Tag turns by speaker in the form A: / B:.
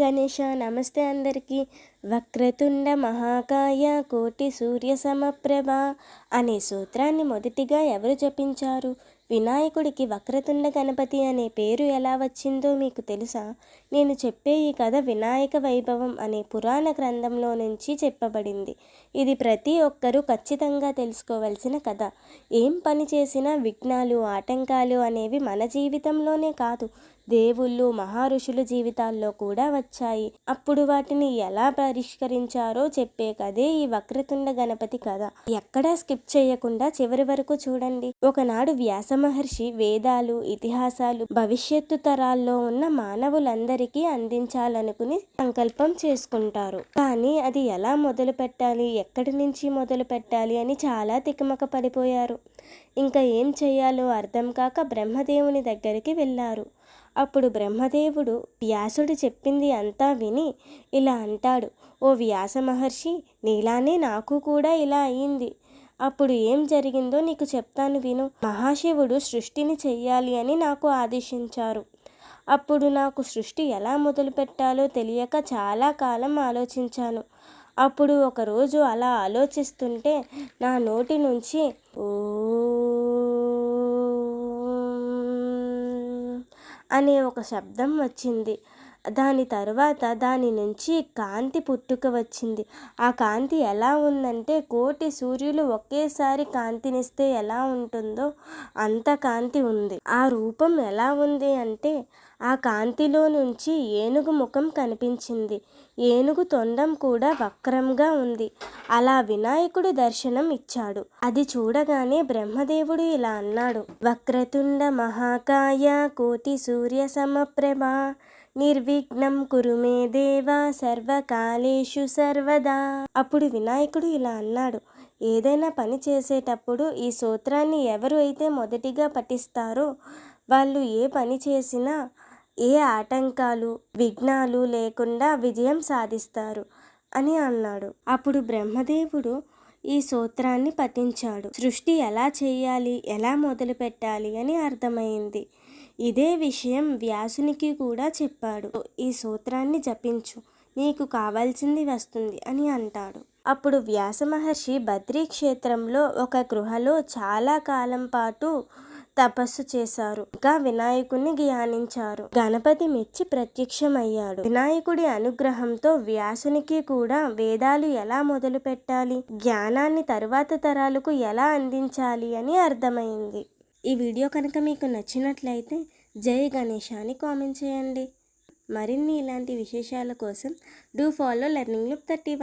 A: గణేష నమస్తే అందరికీ. వక్రతుండ మహాకాయ కోటి సూర్య సమప్రభ అనే సూత్రాన్ని మొదటిగా ఎవరు జపించారు? వినాయకుడికి వక్రతుండ గణపతి అనే పేరు ఎలా వచ్చిందో మీకు తెలుసా? నేను చెప్పే ఈ కథ వినాయక వైభవం అనే పురాణ గ్రంథంలో నుంచి చెప్పబడింది. ఇది ప్రతి ఒక్కరూ ఖచ్చితంగా తెలుసుకోవలసిన కథ. ఏం పని చేసినా విఘ్నాలు ఆటంకాలు అనేవి మన జీవితంలోనే కాదు దేవుళ్ళు మహారుషుల జీవితాల్లో కూడా వచ్చాయి. అప్పుడు వాటిని ఎలా పరిష్కరించారో చెప్పే కదే ఈ వక్రతుండ గణపతి కథ. ఎక్కడా స్కిప్ చేయకుండా చివరి వరకు చూడండి. ఒకనాడు వ్యాస మహర్షి వేదాలు ఇతిహాసాలు భవిష్యత్తు తరాల్లో ఉన్న మానవులందరికీ అందించాలనుకుని సంకల్పం చేసుకుంటారు. కానీ అది ఎలా మొదలు పెట్టాలి ఎక్కడి నుంచి మొదలు పెట్టాలి అని చాలా తికమక పడిపోయారు. ఇంకా ఏం చేయాలో అర్థం కాక బ్రహ్మదేవుని దగ్గరికి వెళ్ళారు. అప్పుడు బ్రహ్మదేవుడు వ్యాసుడు చెప్పింది అంతా విని ఇలా అంటాడు ఓ వ్యాస మహర్షి నీలానే నాకు కూడా ఇలా అయింది. అప్పుడు ఏం జరిగిందో నీకు చెప్తాను విను. మహాశివుడు సృష్టిని చెయ్యాలి అని నాకు ఆదేశించారు. అప్పుడు నాకు సృష్టి ఎలా మొదలు పెట్టాలో తెలియక చాలా కాలం ఆలోచించాను. అప్పుడు ఒకరోజు అలా ఆలోచిస్తుంటే నా నోటి నుంచి ఓ అనే ఒక శబ్దం వచ్చింది. దాని తర్వాత దాని నుంచి కాంతి పుట్టుక వచ్చింది. ఆ కాంతి ఎలా ఉందంటే కోటి సూర్యులు ఒకేసారి కాంతినిస్తే ఎలా ఉంటుందో అంత కాంతి ఉంది. ఆ రూపం ఎలా ఉంది అంటే ఆ కాంతిలో నుంచి ఏనుగు ముఖం కనిపించింది. ఏనుగు తొండం కూడా వక్రంగా ఉంది. అలా వినాయకుడు దర్శనం ఇచ్చాడు. అది చూడగానే బ్రహ్మదేవుడు ఇలా అన్నాడు. వక్రతుండ మహాకాయ కోటి సూర్య సమప్రభ నిర్విఘ్నం కురుమే దేవా సర్వకాలేషు సర్వదా. అప్పుడు వినాయకుడు ఇలా అన్నాడు ఏదైనా పని చేసేటప్పుడు ఈ సూత్రాన్ని ఎవరు అయితే మొదటిగా పఠిస్తారో వాళ్ళు ఏ పని చేసినా ఏ ఆటంకాలు విఘ్నాలు లేకుండా విజయం సాధిస్తారు అని అన్నాడు. అప్పుడు బ్రహ్మదేవుడు ఈ సూత్రాన్ని పఠించాడు. సృష్టి ఎలా చేయాలి ఎలా మొదలు పెట్టాలి అని అర్థమైంది. ఇదే విషయం వ్యాసునికి కూడా చెప్పాడు. ఈ సూత్రాన్ని జపించు. నీకు కావాల్సింది వస్తుంది అని అంటాడు. అప్పుడు వ్యాస మహర్షి బద్రీ క్షేత్రంలో ఒక గృహలో చాలా కాలం పాటు తపస్సు చేశారు. ఇంకా వినాయకుడిని ధ్యానించారు. గణపతి మెచ్చి ప్రత్యక్షమయ్యాడు. వినాయకుడి అనుగ్రహంతో వ్యాసునికి కూడా వేదాలు ఎలా మొదలు పెట్టాలి జ్ఞానాన్ని తరువాత తరాలకు ఎలా అందించాలి అని అర్థమైంది. ఈ వీడియో కనుక మీకు నచ్చినట్లయితే జై గణేష్ అని కామెంట్ చేయండి. మరిన్ని ఇలాంటి విశేషాల కోసం do follow learning look thirty